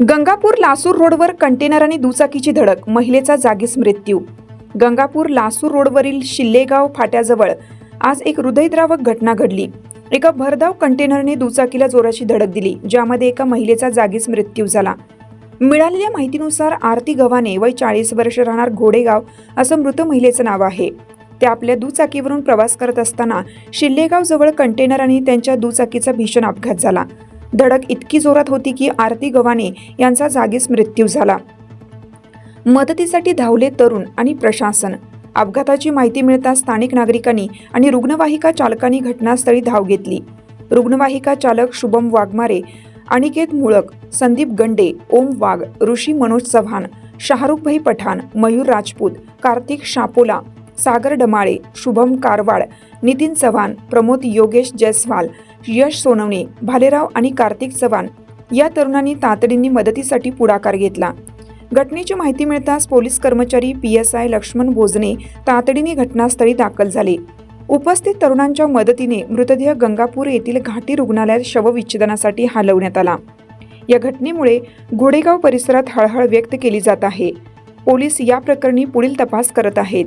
गंगापूर लासूर रोडवर कंटेनर आणि दुचाकीची धडक महिलेचा जागीच मृत्यू. गंगापूर लासूर रोडवरील शिल्लेगाव फाट्याजवळ आज एक हृदयद्रावक घटना घडली. एका भरधाव कंटेनरने दुचाकीला जोराची धडक दिली ज्यामध्ये एका महिलेचा जागीच मृत्यू झाला. मिळालेल्या माहितीनुसार आरती गव्हाणे वय चाळीस वर्ष राहणार घोडेगाव असं मृत महिलेचं नाव आहे. त्या आपल्या दुचाकीवरून प्रवास करत असताना शिल्लेगाव जवळ कंटेनर आणि त्यांच्या दुचाकीचा भीषण अपघात झाला. धडक इतकी जोरात होती की आरती गव्हाणे यांचा जागीच मृत्यू झाला. मदतीसाठी धावले तरुण आणि प्रशासन. अपघाताची माहिती मिळताच स्थानिक नागरिकांनी आणि रुग्णवाहिका चालकांनी घटनास्थळी धाव घेतली. रुग्णवाहिका चालक शुभम वाघमारे अनिकेत मुळक संदीप गंडे ओम वाघ ऋषी मनोज चव्हाण शाहरुखभाई पठाण मयूर राजपूत कार्तिक शापोला सागर डमाळे शुभम कारवाड नितीन चव्हाण प्रमोद योगेश जयस्वाल यश सोनवणे भालेराव आणि कार्तिक चव्हाण या तरुणांनी तातडीने मदतीसाठी पुढाकार घेतला. घटनेची माहिती मिळताच पोलीस कर्मचारी P S I Laxman Bhojane तातडीने घटनास्थळी दाखल झाले. उपस्थित तरुणांच्या मदतीने मृतदेह गंगापूर येथील घाटी रुग्णालयात शवविच्छेदनासाठी हलवण्यात आला. या घटनेमुळे घोडेगाव परिसरात हळहळ व्यक्त केली जात आहे. पोलीस या प्रकरणी पुढील तपास करत आहेत.